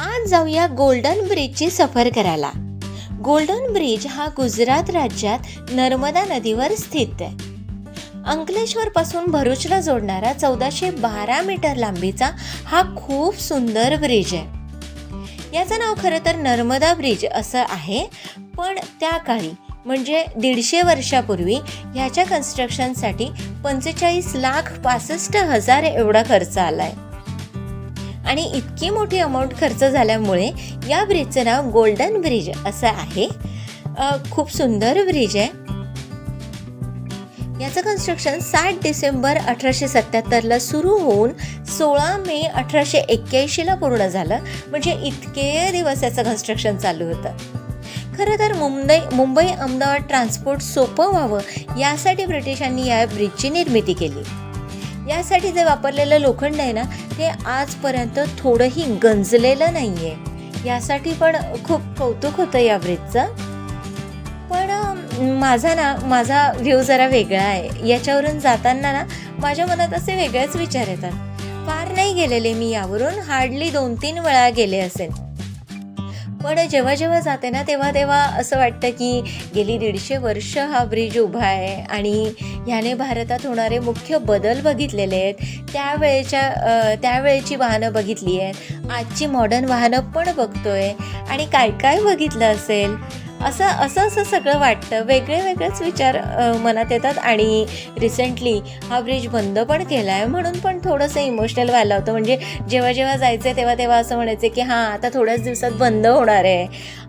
आज जाऊया गोल्डन ब्रिजची सफर करायला. गोल्डन ब्रिज हा गुजरात राज्यात नर्मदा नदीवर स्थित आहे. अंकलेश्वर पासून भरूचला जोडणारा चौदाशे बारा मीटर लांबीचा हा खूप सुंदर ब्रिज आहे. याचं नाव खरं तर नर्मदा ब्रिज असं आहे पण त्या काळी म्हणजे दीडशे वर्षापूर्वी ह्याच्या कन्स्ट्रक्शनसाठी पंचेचाळीस लाख पासष्ट हजार एवढा खर्च आला आहे आणि इतकी मोठी अमाऊंट खर्च झाल्यामुळे या ब्रिजचं नाव गोल्डन ब्रिज असं आहे. खूप सुंदर ब्रिज आहे. याचं कन्स्ट्रक्शन सात डिसेंबर अठराशे सत्याहत्तरला सुरू होऊन सोळा मे अठराशे एक्क्याऐंशीला पूर्ण झालं. म्हणजे इतके दिवस याचं कन्स्ट्रक्शन चालू होतं. खरं तर मुंबई मुंबई अहमदाबाद ट्रान्सपोर्ट सोपं व्हावं यासाठी ब्रिटिशांनी या ब्रिजची निर्मिती केली. यासाठी जे वापरलेलं लोखंड आहे ना ते आजपर्यंत थोडंही गंजलेलं नाही आहे यासाठी पण खूप कौतुक होतं या ब्रिजचं पण माझा ना माझा व्ह्यू जरा वेगळा आहे. याच्यावरून जाताना ना माझ्या मनात असे वेगळेच विचार येतात. फार नाही गेलेले मी यावरून. हार्डली दोन तीन वेळा गेले असेल. पण जेव्हा जेव्हा जाते ना तेव्हा तेव्हा असं वाटतं की गेली दीडशे वर्ष हा ब्रिज उभा आहे आणि ह्याने भारतात होणारे मुख्य बदल बघितलेले आहेत. त्यावेळेच्या त्यावेळेची वाहनं बघितली आहेत. आजची मॉडर्न वाहनं पण बघतोय. आणि काय काय बघितलं असेल? असं असं असं सगळं वाटतं. वेगळे वेगळेच विचार मनात येतात आणि रिसेंटली हा ब्रिज बंद पण केला आहे म्हणून पण थोडंसं इमोशनल व्हायला होतं. म्हणजे जेव्हा जेव्हा जायचं तेव्हा तेव्हा असं म्हणायचं की हां आता थोड्याच दिवसात बंद होणार आहे.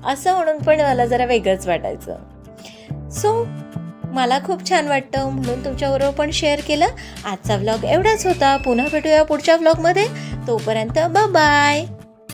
असं म्हणून पण मला जरा वेगळंच वाटायचं. सो मला खूप छान वाटतं म्हणून तुमच्याबरोबर पण शेअर केलं. आजचा व्लॉग एवढाच होता. पुन्हा भेटूया पुढच्या व्लॉगमध्ये तोपर्यंत बाय